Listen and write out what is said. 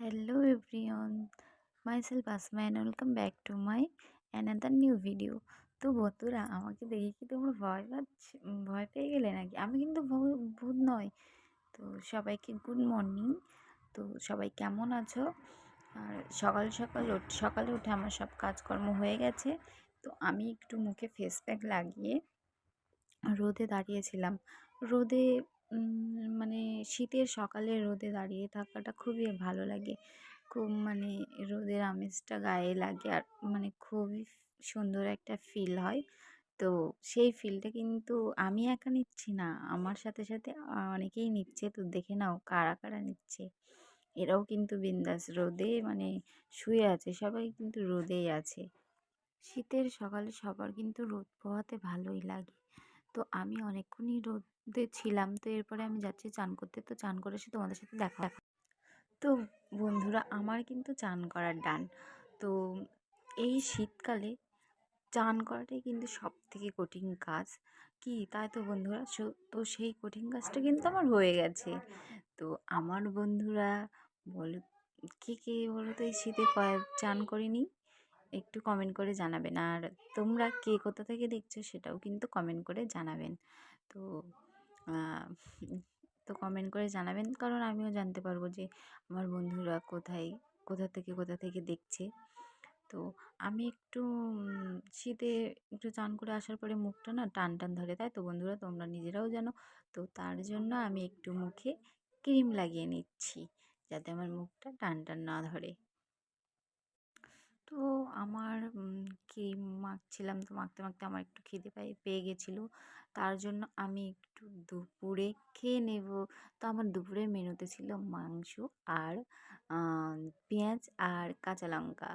Hello everyone, myself Asma and welcome back to my another new video. তো বন্ধুরা আমাকে দেখে কি তোমরা ভয় পাচ্ছ ভয় পেয়ে গেলে নাকি? আমি কিন্তু ভূত নয়। তো সবাইকে গুড মর্নিং তো সবাই কেমন আছো? আর সকাল সকাল সকালে উঠে আমার সব কাজকর্ম হয়ে গেছে। তো আমি একটু মুখে ফেস প্যাক লাগিয়ে রোদে দাঁড়িয়েছিলাম। রোদে মানে শীতের সকালে রোদে দাঁড়িয়ে থাকাটা খুবই ভালো লাগে। খুব মানে রোদের আমেজটা গায়ে লাগে আর মানে খুবই সুন্দর একটা ফিল হয়। তো সেই ফিলটা কিন্তু আমি একা নিচ্ছি না, আমার সাথে সাথে অনেকেই নিচ্ছে। তো দেখে নাও কারা কারা নিচ্ছে। এরাও কিন্তু বিন্দাস রোদে মানে শুয়ে আছে, সবাই কিন্তু রোদেই আছে। শীতের সকালে সবার কিন্তু রোদ পোহাতে ভালোই লাগে। তো আমি অনেকক্ষণই রোদে ছিলাম। তো এরপরে আমি যাচ্ছি চান করতে। তো চান করে এসে তোমাদের সাথে দেখা তো বন্ধুরা, আমার কিন্তু চান করার ডান। তো এই শীতকালে চান করাটাই কিন্তু সব থেকে কঠিন কাজ। কি তাই তো বন্ধুরা? তো সেই কঠিন কাজটা কিন্তু আমার হয়ে গেছে। তো আমার বন্ধুরা বলো, কে কে বলো তো এই শীতে চান করিনি? একটু কমেন্ট করে জানাবেন। আর তোমরা কে কোথা থেকে দেখছ সেটাও কিন্তু কমেন্ট করে জানাবেন। তো তো কমেন্ট করে জানাবেন। কারণ আমিও জানতে পারব যে আমার বন্ধুরা কোথায়, কোথা থেকে কোথা থেকে দেখছে। তো আমি একটু শীতে একটু চান করে আসার পরে মুখটা না টান টান ধরে। তাই তো বন্ধুরা? তোমরা নিজেরাও জানো। তো তার জন্য আমি একটু মুখে ক্রিম লাগিয়ে নিচ্ছি। যাতে আমার মুখটা টান টান না ধরে। তো আমার কি মাখছিলাম? তো মাখতে মাখতে আমার একটু খিদে পাই, পেয়ে গেছিল। তার জন্য আমি একটু দুপুরে খেয়ে নেব। তো আমার দুপুরের মেনুতে ছিল মাংস আর পেঁয়াজ আর কাঁচা লঙ্কা।